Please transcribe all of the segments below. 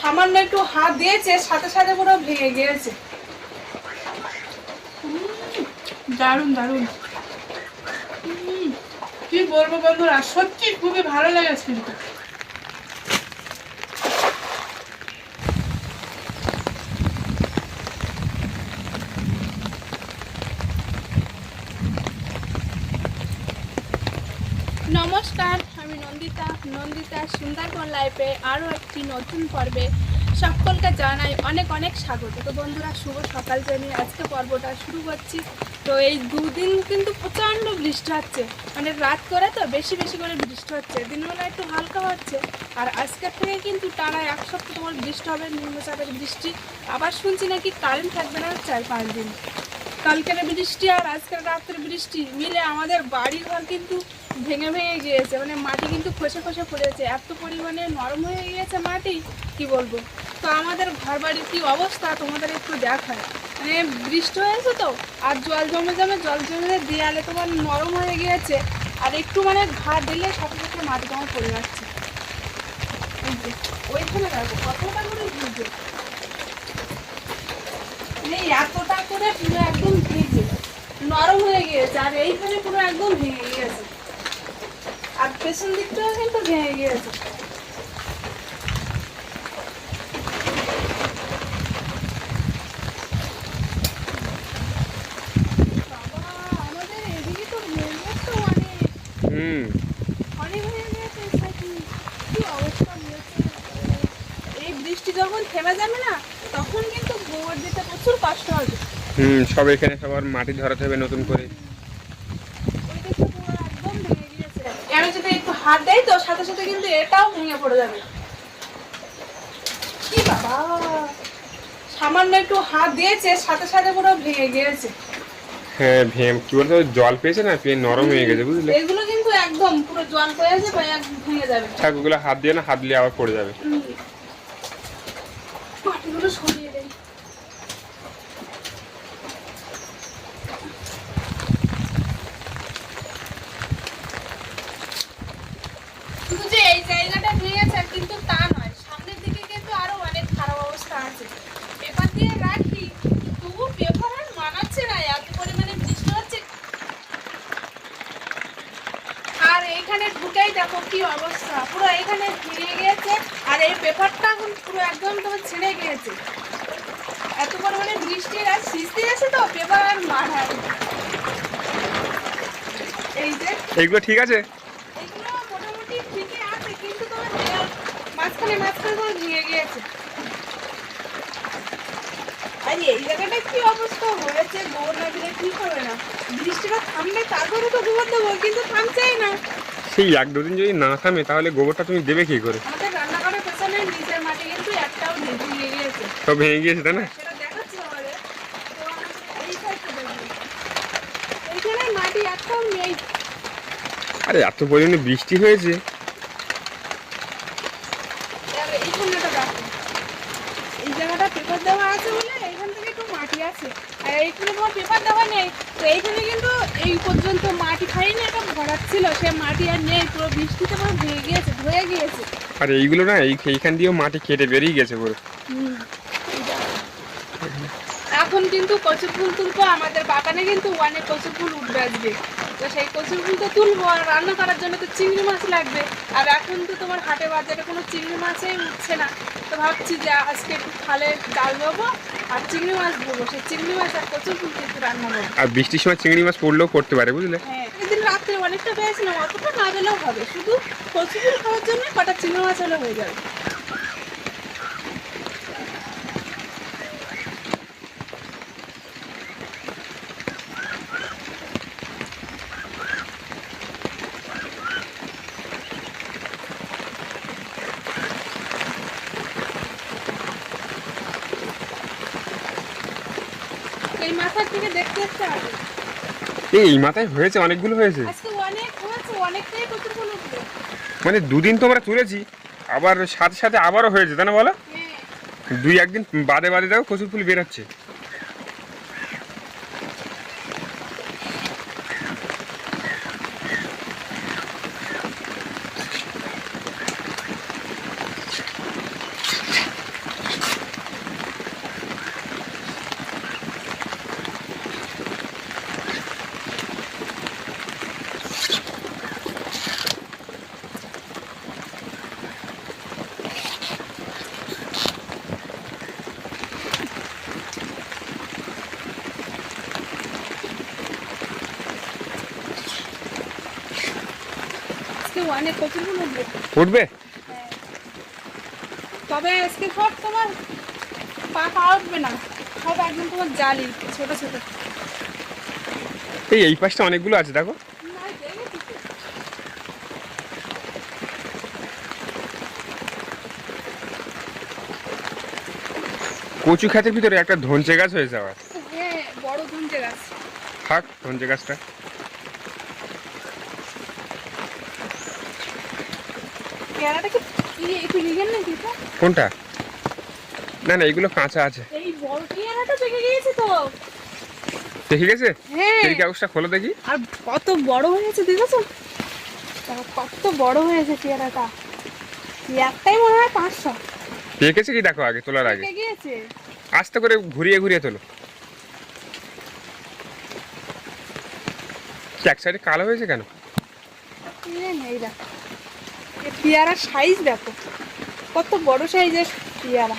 সামান্য একটু হাত দিয়েছে, সাথে সাথে পুরো ভেঙে গিয়েছে। দারুণ দারুণ কি বলব বন্ধুরা, সত্যি খুবই ভালো লেগেছে কিন্তু। নন্দিতা নন্দিতা, সুন্দরবন লাইফে আরও একটি নতুন পর্বে সকলকে জানাই অনেক অনেক স্বাগত। তো বন্ধুরা, শুভ সকাল জানিয়ে আজকে পর্বটা শুরু করছি। তো এই দুদিন কিন্তু প্রচণ্ড বৃষ্টি হচ্ছে। মানে রাত করে তো বেশি বেশি করে বৃষ্টি হচ্ছে। দিনবেলা একটু হালকা হচ্ছে। আর আজকের থেকে কিন্তু টানা এক সপ্তাহ তোমার বৃষ্টি হবে, নিম্নচাপের বৃষ্টি। আবার শুনছি নাকি কারেন্ট থাকবে না চার পাঁচ দিন। কালকের বৃষ্টি আর আজকের রাতের বৃষ্টি মিলে আমাদের বাড়ি ঘর কিন্তু ভেঙে ভেঙে গিয়েছে। মানে মাটি কিন্তু খসে খসে পড়েছে। এত পরিমাণে নরম হয়ে গিয়েছে মাটি, কি বলব? তো আমাদের ঘর বাড়ির কি অবস্থা তোমাদের একটু দেখায় মানে বৃষ্টি হয়েছে তো, আর জল জমে জমে, জল জমে দেয়ালে তোমার নরম হয়ে গিয়েছে। আর একটু মানে ঘা দিলে সাথে সাথে মাটি তোমার পড়ে যাচ্ছে। ওইখানে রাখো কতটা করে ভিজে। এতটা করে পুরো একদম ভেঙে। নরম হয়ে গিয়েছে, আর পুরো একদম ভেঙে আর পেছন দিকটাও কিন্তু ভেঙে গিয়েছে বাবা, আমাদের এদিকে তো ভেঙে গেছে অনেক। হুম অনেক ভেঙে গেছে এই সাইডে। কি অবস্থা হয়েছে। এই বৃষ্টি যখন থেমে যাবে না তখন কিন্তু গোবর দিতে প্রচুর কষ্ট হবে হুম সব এখানে সবার মাটি ধরাতে হবে নতুন করে। আমি যদি একটু হাত দেই তো সাথে সাথে কিন্তু এটাও ভেঙে পড়ে যাবে। কি বাবা? সামান্য একটু হাত দিয়েছে সাথে সাথে পুরো ভেঙে গিয়েছে। হ্যাঁ ভেম কি বলতো জল পেয়েছে না? পেয়ে নরম হয়ে গেছে বুঝলে? এগুলো কিন্তু একদম পুরো জল পেয়েছে ভেঙে যাবে। থাক হাত দিয়ে না হাত দিয়ে আবার পড়ে যাবে। মাটিগুলো সরিয়ে দেয় শুধু যে এই জায়গাটা ভেঙেছে কিন্তু তা নয় সামনের দিকে কিন্তু আরও অনেক খারাপ অবস্থা আছে পেপার দিয়ে রাখি তবু পেপার আর মানাচ্ছে না এত পরিমাণে বৃষ্টি হচ্ছে আর এইখানে ঢুকেই দেখো কি অবস্থা? পুরো এখানে ভেঙে গিয়েছে আর এই পেপারটা এখন পুরো একদম তোমার ছিঁড়ে গিয়েছে। এত পরিমাণে বৃষ্টির আর সৃষ্টি আছে তো পেপার আর এই যে এইগুলো ঠিক আছে? এগুলো মোটামুটি ঠিকই আছে কিন্তু তোমার মাঝখানে মাঝখানে তোমার ভেঙে গিয়েছে। আর এই জায়গাটা কি অবস্থা? হয়েছে গোবর না দিলে ঠিক হবে না। বৃষ্টিটা থামলে তারপরে তো গোবর দেবো কিন্তু থামছেই না। সেই এক দুদিন যদি না থামে তাহলে গোবরটা তুমি দেবে কি করে? সব ভেঙে গিয়েছে। তাই না? আরে এত পরিমাণে বৃষ্টি হয়েছে আর এইখানেটা দেখো এই জায়গাটা পেপার দেওয়া আছে বলে এইখান থেকে একটু মাটি আছে আর এইখানে তোমার পেপার দেওয়া নেই তো এইখানে কিন্তু এই পর্যন্ত মাটি খাইনি এটা ভরাচ্ছিল সে মাটি আর নেই পুরো বৃষ্টিতে পুরো ভেঙে গিয়েছে ধুয়ে গিয়েছে। আর এইগুলো না এইখান দিয়েও মাটি কেটে বেরিয়ে গেছে পুরো। এখন কিন্তু কচুর ফুল তুলবো আমাদের বাগানে কিন্তু অনেক কচুর ফুল উঠবে আজকে। তো সেই কচুর ফুল তো তুলবো আর রান্না করার জন্য তো চিংড়ি মাছ লাগবে। আর এখন তো তোমার হাটে বাজারে কোনো চিংড়ি মাছই উঠছে না। তো ভাবছি যে আজকে একটু খালে ডাল দেবো আর চিংড়ি মাছ দেবো। সেই চিংড়ি মাছ আর কচুর ফুল কিন্তু রান্না করব। আর বৃষ্টির সময় চিংড়ি মাছ পড়লেও করতে পারে বুঝলে? হ্যাঁ অনেকটা পেয়েছিলাম অতটা না পেলেও হবে। শুধু কচু ফুল খাওয়ার জন্য কটা চিংড়ি মাছ হলে হয়ে যাবে। এই মাথার থেকে দেখতে হবে এই মাথায় হয়েছে অনেকগুলো হয়েছে। আজকে অনেক হয়েছে অনেকটাই কচুর ফুল উঠবে মানে দুদিন তো আমরা তুলেছি আবার সাথে সাথে আবারও হয়েছে তাই না বলো? হ্যাঁ। দুই একদিন বাদে বাদে দেখো কচুর ফুল বেরোচ্ছে। অনেক কচুর ফুল উঠবে উঠবে? হ্যাঁ। তবে আজকে সব তোমার পাকা উঠবে না। সব একদম তোমার জালি ছোট ছোট। এই এই পাশটা অনেকগুলো আছে দেখো। কচু খাতের ভিতরে একটা ধনচে গাছ হয়েছে আবার। হ্যাঁ বড় ধুনচে গাছ। থাক ধনচে গাছটা। পেয়ারাটা কি কি একটু লিগেন নাকি এটা? কোনটা? না না এগুলো কাঁচা আছে। এই বড় পেয়ারাটা পেকে গিয়েছে তো। দেখে গেছে? হ্যাঁ। এই কাগজটা খোলো দেখি। আর কত বড় হয়েছে দেখেছ? দেখো কত বড় হয়েছে পেয়ারাটা। মনে হয় পাঁচশো। পেকেছে কি দেখো আগে তোলার আগে। গিয়েছে? আস্তে করে ঘুরিয়ে ঘুরিয়ে তোলো। এক সাইডে কালো হয়েছে কেন? এই দেখো। এই পেয়ারার সাইজ দেখো। কত বড় সাইজের পেয়ারা।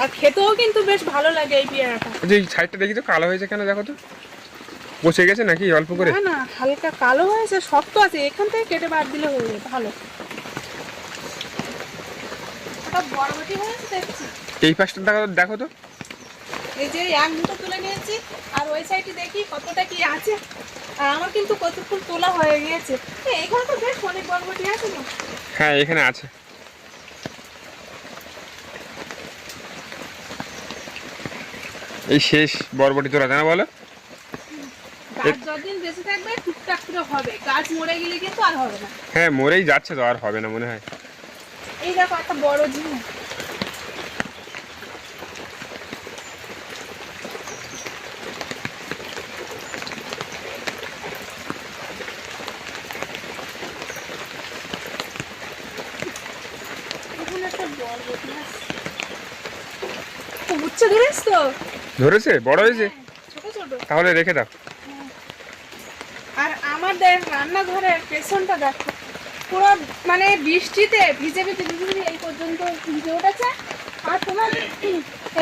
আর খেতেও কিন্তু বেশ ভালো লাগে এই পেয়ারাটা। যে এই সাইডটা দেখি তো কালো হয়েছে কেন দেখো তো? বসে গেছে নাকি অল্প করে? না না হালকা কালো হয়েছে শক্ত আছে এখান থেকে কেটে বাদ দিলে হয়ে যাবে ভালো। বরবটি হয়েছে দেখছি। এই পাশটা দেখো দেখো তো। এই যে এক মুঠো তুলে নিয়েছি আর ওই সাইডে দেখি কতটা কি আছে। আর আমার কিন্তু কতক্ষণ তোলা হয়ে গিয়েছে। এই, এখানে তো বেশ অনেক বরবটি আছে না হ্যাঁ এখানে আছে। এই শেষ বরবটি তোরা জানা বলো? হ্যাঁ মরেই যাচ্ছে তো আর হবে না মনে হয়। এই দেখো একটা বড় ঝিম এখানে একটা বরবটি আছে। ও, উচ্ছে ধরেছ তো? ধরেছে? বড় হয়েছে? হ্যাঁ, ছোট ছোট। তাহলে রেখে দাও। আর আমাদের রান্নাঘরের পেছনটা দেখো। পুরো মানে বৃষ্টিতে ভিজে ভিজে ভিজে ভিজে এই পর্যন্ত ভিজে উঠেছে। আর তোমার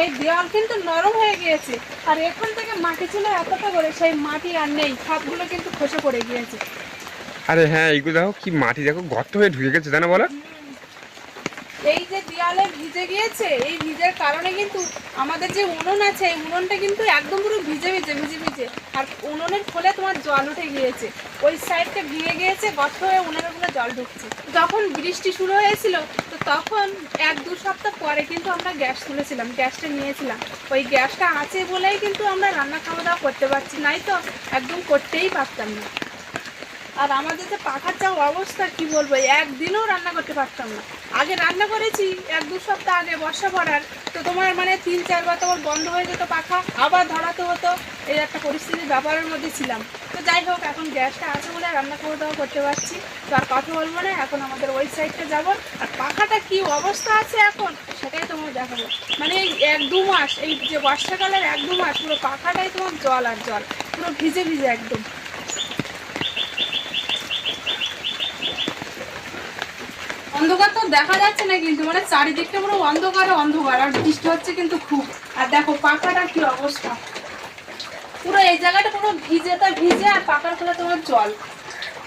এই দেওয়াল কিন্তু নরম হয়ে গিয়েছে। আর এখান থেকে মাটি ছিল এতটা করে সেই মাটি আর নেই। সবগুলো কিন্তু খসে পড়ে গিয়েছে। আরে হ্যাঁ এইগুলো দেখো কি মাটি দেখো গর্ত হয়ে ঢুকে গেছে তাই না বলো এই যে দেওয়ালে ভিজে গিয়েছে, এই ভিজের কারণে কিন্তু আমাদের যে উনুন আছে, এই উনুনটা কিন্তু একদম পুরো ভিজে ভিজে ভিজে ভিজে। আর উনুনের ফলে তোমার জল উঠে গিয়েছে। ওই সাইডটা ভিজে গিয়েছে, গর্ত হয়ে উনুনের উপরে জল ঢুকছে। যখন বৃষ্টি শুরু হয়েছিল, তো তখন এক দু সপ্তাহ পরে কিন্তু আমরা গ্যাস তুলেছিলাম, গ্যাসটা নিয়েছিলাম। ওই গ্যাসটা আছে বলেই কিন্তু আমরা রান্না খাওয়া দাওয়া করতে পারছি নাই তো একদম করতেই পারতাম না। আর আমাদের যে পাখার যা অবস্থা, কি বলব, একদিনও রান্না করতে পারতাম না। আগে রান্না করেছি, এক দু সপ্তাহ আগে বর্ষা পড়ার, তো তোমার মানে তিন চারবার তোমার বন্ধ হয়ে যেত পাখা, আবার ধরাতে হতো, এই একটা পরিস্থিতির ব্যাপারের মধ্যে ছিলাম। তো যাই হোক, এখন গ্যাসটা আছে বলে রান্না খাওয়া দাওয়া করতে পারছি তো আর কথা বলব না, এখন আমাদের ওই সাইডটা যাব। আর পাখাটা কি অবস্থা আছে এখন, সেটাই তোমার দেখাবো। মানে এই এক দু মাস, এই যে বর্ষাকালের এক দু মাস পুরো পাখাটাই তোমার জল আর জল, পুরো ভিজে ভিজে একদম। অন্ধকার তো দেখা যাচ্ছে না কিন্তু মানে চারিদিকটা পুরো অন্ধকার অন্ধকার। আর বৃষ্টি হচ্ছে কিন্তু খুব। আর দেখো পাকাটা কি অবস্থা। পুরো এই জায়গাটা পুরো ভিজে তা ভিজে আর পাকার ফলে তোমার জল।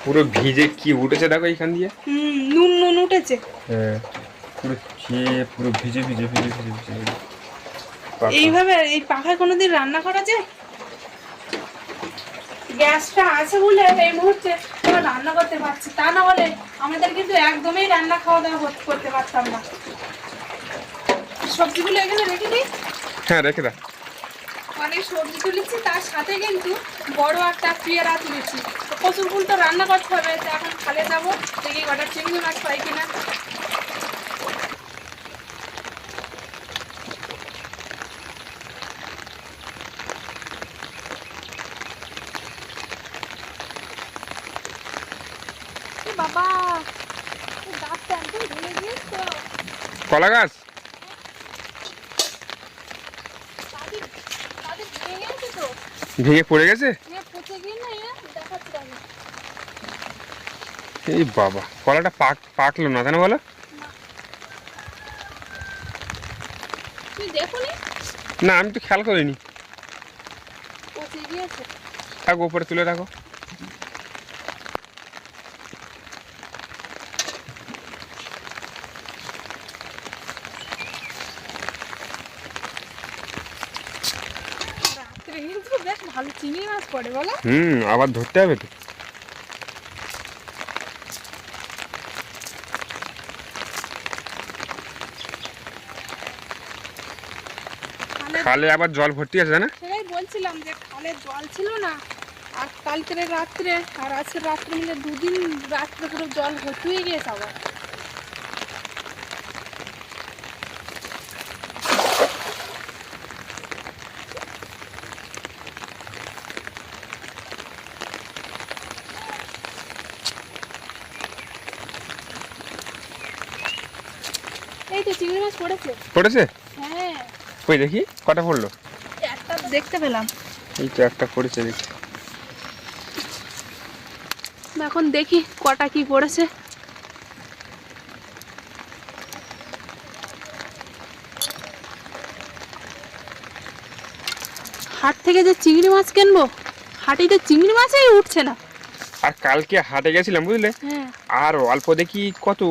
পুরো ভিজে কি উঠেছে দেখো এইখান দিয়ে? হুম নুন নুন উঠেছে। হ্যাঁ পুরো খেয়ে পুরো ভিজে ভিজে ভিজে ভিজে ভিজে ভিজে। এইভাবে এই পাখায় কোনোদিন রান্না করা যায়? গ্যাসটা আছে বলে এই মুহূর্তে আমরা রান্না করতে পারছি তা না হলে আমাদের কিন্তু একদমই রান্না খাওয়া দাওয়া করতে পারতাম না। সবজিগুলো এখানে রেখে দিই। হ্যাঁ রেখে দাও অনেক সবজি তুলেছি তার সাথে কিন্তু বড় একটা পেয়ারা তুলেছি। তো কচুর ফুল তো রান্না করতে হবে তো এখন খালে যাব দেখি কটা চিংড়ি মাছ পাই কিনা এ বাবা এই গাছটা একদম ভেঙে গিয়েছে তো কলা গাছ? ভেঙে পড়ে গেছে? এই বাবা, কলাটা পাক, পাকলো না কেন বলো? নি, আমি তো খেয়াল করিনি। থাক উপরে তুলে রাখো ভালো চিংড়ি মাছ পড়ে বলো হুম আবার ধরতে হবে তো। খালে খালে আবার জল ভর্তি আছে না? সেটাই বলছিলাম যে খালে জল ছিল না আর কালকের রাত্রে আর আজকের রাত্রে মিলে দুদিন রাত্রে পুরো জল ভর্তি হয়ে গিয়েছে আবার। চিংড়ি মাছ পড়েছে? পড়েছে? হ্যাঁ। দেখি কটা পড়ল? একটা দেখতে পেলাম। এই তো একটা পড়েছে দেখি। এখন দেখি কটা কি পড়েছে। হাট থেকে যে চিংড়ি মাছ কিনবো হাটিতে চিংড়ি মাছই উঠছে না। আর কালকে হাটে গেছিলাম বুঝলে? হ্যাঁ। আর অল্প দেখি কত।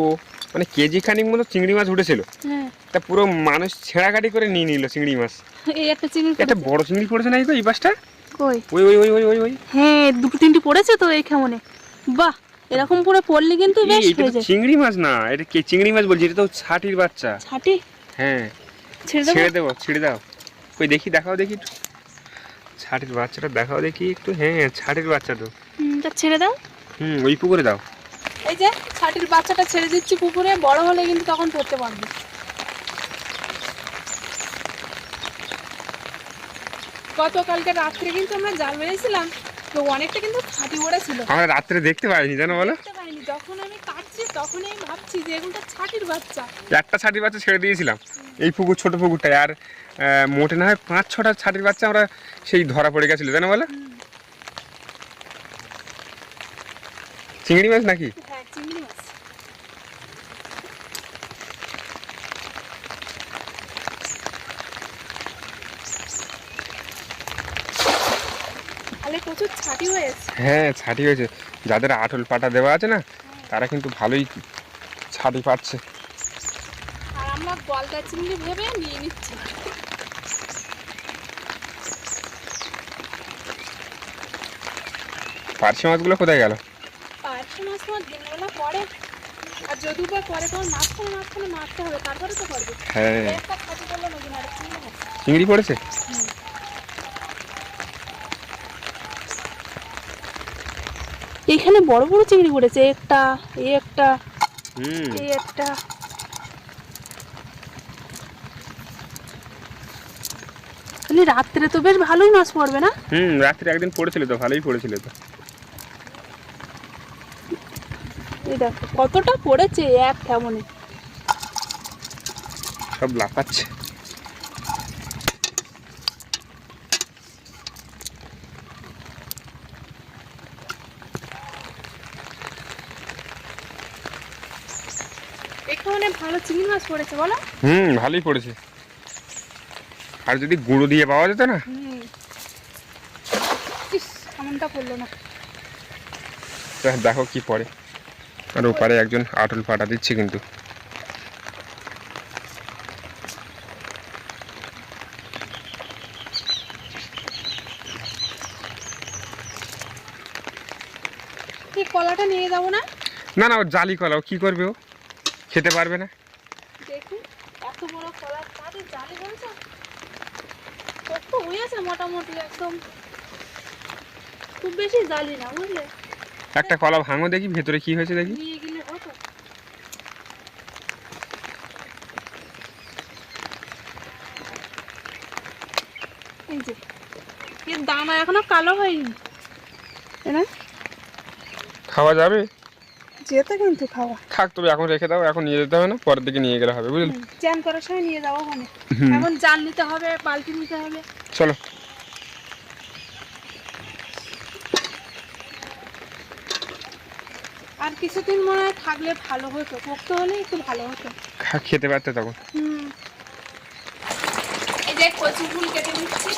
মানে কেজি খানিক মতো চিংড়ি মাছ উঠেছিল। হ্যাঁ। তা পুরো মানুষ ছেঁড়াকাটি করে নিয়ে নিল চিংড়ি মাছ। একটা বড় চিংড়ি পড়েছে না এই তো এই বাসটা কই? ওই ওই ওই ওই ওই ওই। হ্যাঁ দুটো তিনটে পড়েছে তো এই কেমনে বাহ এরকম করে পড়লে কিন্তু বেশ এটা হয়ে যায়। চিংড়ি মাছ না এটা কে চিংড়ি মাছ বলছি এটা তো ছাটির বাচ্চা। ছাটি? হ্যাঁ। ছেড়ে দেবো? ছেড়ে দাও। ওই দেখি দেখাও দেখি একটু। ছাটির বাচ্চাটা দেখাও দেখি একটু। হ্যাঁ ছাটির বাচ্চা তো। হুম, তা ছেড়ে দাও। হুম ওই পুকুরে দাও। এই যে ছাটির বাচ্চাটা ছেড়ে দিচ্ছি পুকুরে বড় হলে কিন্তু তখন ধরতে পারবে। গতকালকে রাত্রে কিন্তু আমরা জাল মেরেছিলাম তো অনেকটা কিন্তু ছাটি ওড়া ছিল। আমরা রাত্রে দেখতে পাইনি জানো বলো? দেখতে পাইনি। যখন আমি কাটছি তখনই আমি ভাবছি যে এগুলোটা ছাটির বাচ্চা। একটা ছাটির বাচ্চা ছেড়ে দিয়েছিলাম এই পুকুর ছোট পুকুরটায়। আর মোটে না হয় পাঁচ ছটা ছাটির বাচ্চা আমরা সেই ধরা পড়ে গেছিল জানো বলো? চিংড়ি মাছ নাকি? হ্যাঁ চিংড়ি মাছ। প্রচুর ছাটি হয়েছে। হ্যাঁ ছাটি হয়েছে। যাদের আটল পাটা দেওয়া আছে না তারা কিন্তু ভালোই ছাটি পাচ্ছে। আর আমরা গলদা চিংড়ি ভেবে নিয়ে নিচ্ছি। পার্শে মাছগুলো কোথায় গেল? মাছ তোমার দিনবেলা পরে আর যদি বা পরে তোমার মাঝখানে মাঝখানে মারতে হবে তারপরে তো করবে। হ্যাঁ। একটা খাঁচি করলে নদী আর চিংড়ি পড়েছে? এখানে বড় বড় চিংড়ি পড়েছে একটা এই একটা হুম। এই একটা। তাহলে রাত্রে তো বেশ ভালোই মাছ পড়বে না? হুম রাত্রে একদিন পড়েছিল তো ভালোই পড়েছিল তো। এই দেখো কতটা পড়েছে এক কেমনে সব লাফাচ্ছে। এখানে ভালো চিংড়ি মাছ পড়েছে বলো? হুম ভালোই পড়েছে। আর যদি গুঁড়ো দিয়ে পাওয়া যেত না? হুম। এমনটা পড়ল না। দেখো কি পড়ে। আর ওপারে একজন আটল পাটা দিচ্ছে কিন্তু। কলাটা নিয়ে যাব না? না না ও জালি কলাও কি করবে ও? খেতে পারবে না। দেখি এত বড় জালি হয়েছে মোটামুটি একদম। খুব বেশি জালি না বুঝলে? একটা কলা ভাঙো দেখি ভেতরে কি হয়েছে দেখি। দানা এখনও কালো হয়নি। খাওয়া যাবে? যেতে কিন্তু খাওয়া। থাক তবে এখন রেখে দাও এখন নিয়ে যেতে হবে না পরের দিকে নিয়ে গেলে হবে বুঝলি? চ্যান করার সময় নিয়ে যাব ওখানে হুম। এখন জাল নিতে হবে বালতি নিতে হবে। চলো। আর কিছুদিন মনে হয় থাকলে ভালো হতো পোক্ত হলে একটু ভালো হতো। খেতে পারতে তখন। হুম। এই যে কচু ফুল কেটে নিচ্ছি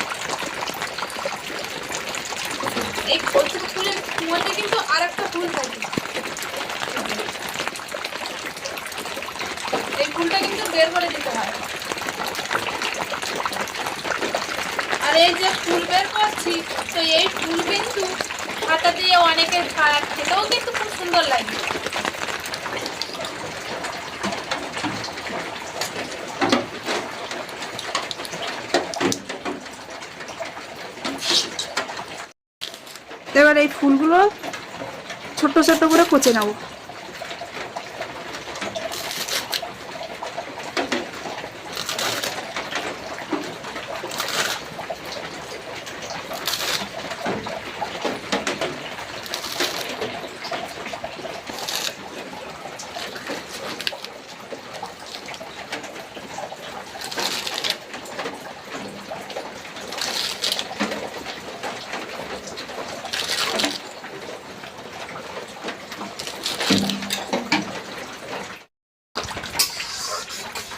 এই কচু ফুলের মধ্যে কিন্তু আর একটা ফুল থাকে এই ফুলটা কিন্তু বের করে দিতে হয়। আর আর এই যে ফুল বের করছি তো এই ফুল কিন্তু হাতা দিয়ে অনেকে ছাড়া খেতেও কিন্তু খুব সুন্দর লাগে। এবার এই ফুলগুলো ছোট ছোট করে কচে নেব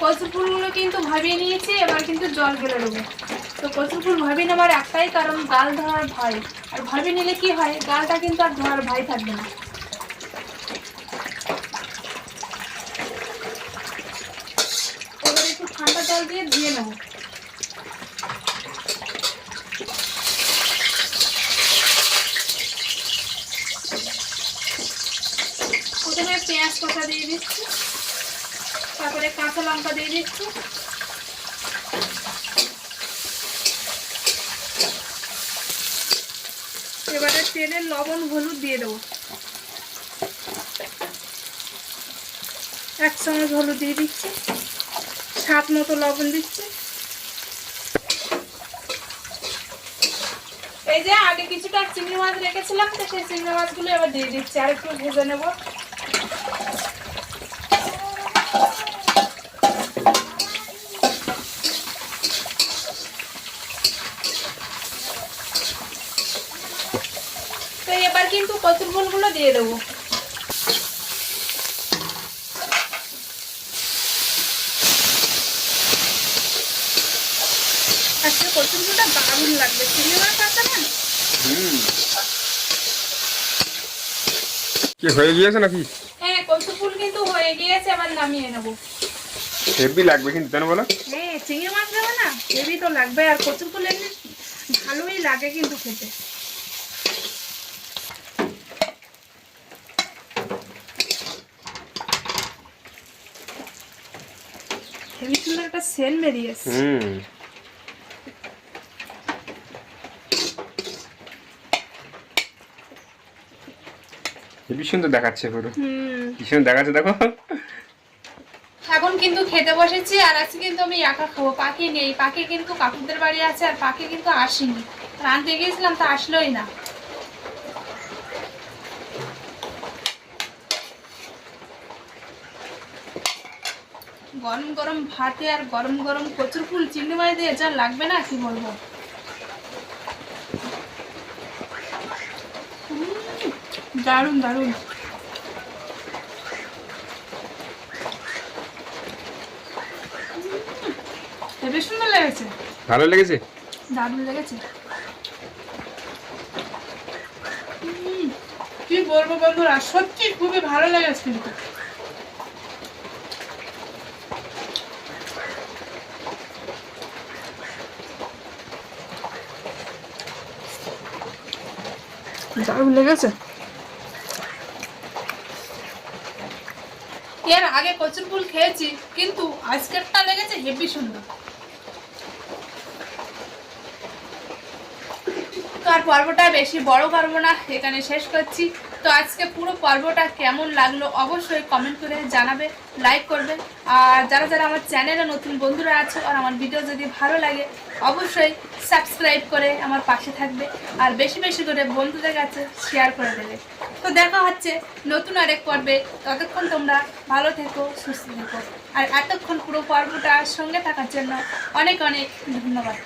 কচু কিন্তু ভাবিয়ে নিয়েছি, এবার কিন্তু জল ঢেলে দেবো। তো কচু ফুল ভাবিয়ে নেবার একটাই কারণ গাল ধরার ভয়। আর ভাবিয়ে নিলে কি হয় গালটা কিন্তু আর ধরার ভয় থাকবে না। ঠান্ডা জল দিয়ে ধুয়ে নেব। প্রথমে পেঁয়াজ কষা দিয়ে দিচ্ছি, তারপরে কাঁচা লঙ্কা দিয়ে দিচ্ছি। এবারে তেলে লবণ, হলুদ দিয়ে দেবো। এক চামচ হলুদ দিয়ে দিচ্ছি। স্বাদ মতো লবণ দিচ্ছি। এই যে আগে কিছুটা চিংড়ি মাছ রেখেছিলাম, তো সেই চিংড়ি মাছগুলো এবার দিয়ে দিচ্ছি। আর একটু ভেজে নেব তো এবার কিন্তু কচুর ফুলগুলো দিয়ে দেবো। আজকে কচুর ফুলটা দারুণ লাগবে। চিংড়ি মাছ না? কি হয়ে গিয়েছে নাকি? হ্যাঁ কচুর ফুল কিন্তু হয়ে গিয়েছে আবার নামিয়ে নেব। হেভি লাগবে কিন্তু বলো? হ্যাঁ চিংড়ি মাছ দেবো না? হেবি তো লাগবে আর কচুর ফুল এমনি ভালোই লাগে কিন্তু খেতে। হেবি সুন্দর একটা সেল বেরিয়েছে। হুম। হেবি সুন্দর দেখাচ্ছে পুরো। কি সুন্দর দেখাচ্ছে দেখো। এখন কিন্তু খেতে বসেছি আর আজকে কিন্তু আমি একা খাব। পাখি নেই পাখি কিন্তু কাকুদের বাড়ি আছে আর পাখি কিন্তু আসেনি। আনতে গিয়েছিলাম তা আসলোই না। গরম গরম ভাতে আর গরম গরম কচুর ফুল চিংড়ি মাছ দিয়ে যা লাগবে না কি বলব? দারুণ দারুণ। সুন্দর লেগেছে। ভালো লেগেছে? দারুণ লেগেছে। কি বলব বন্ধুরা সত্যি খুবই ভালো লেগেছে কিন্তু। দারুণ এর আগে কচুর ফুল খেয়েছি, কিন্তু আজকেরটা লেগেছে হেভি সুন্দর। তো পর্বটা বেশি বড় করব না, এখানে শেষ করছি। তো আজকে পুরো পর্বটা কেমন লাগল অবশ্যই কমেন্ট করে জানাবে লাইক করবে। আর যারা যারা আমার চ্যানেলে নতুন বন্ধুরা আছে আর আমার ভিডিও যদি ভালো লাগে, অবশ্যই সাবস্ক্রাইব করে আমার পাশে থাকবে আর বেশি বেশি করে বন্ধুদের কাছে শেয়ার করে দেবে। তো দেখা হচ্ছে নতুন আরেক পর্বে। ততক্ষণ তোমরা ভালো থেকো, সুস্থ থেকো। আর এতক্ষণ পুরো পর্বটার সঙ্গে থাকার জন্য অনেক অনেক ধন্যবাদ।